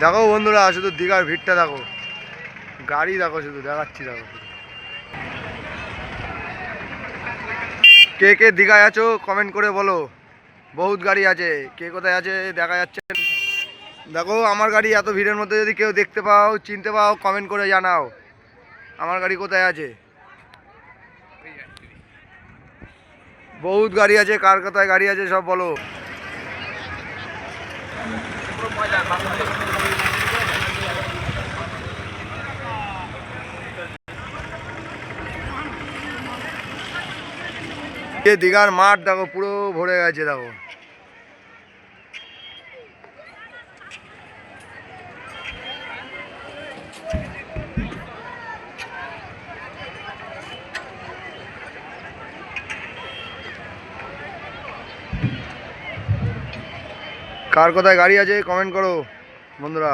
দেখো বন্ধুরা, শুধু দীঘার ভিড়টা দেখো। গাড়ি দেখো শুধু, দেখাচ্ছি দেখো। কে কে দীঘায় আছো কমেন্ট করে বলো। বহুত গাড়ি আছে, কে কোথায় আছে দেখা যাচ্ছে। দেখো, আমার গাড়ি এত ভিড়ের মধ্যে যদি কেউ দেখতে পাও, চিনতে পাও কমেন্ট করে জানাও। আমার গাড়ি কোথায় আছে? বহুত গাড়ি আছে, কার কথায় গাড়ি আছে সব বলো। দীঘার মাঠ দেখো, পুরো ভরে গেছে, দেখো। কার কোথায় গাড়ি আছে কমেন্ট করো বন্ধুরা।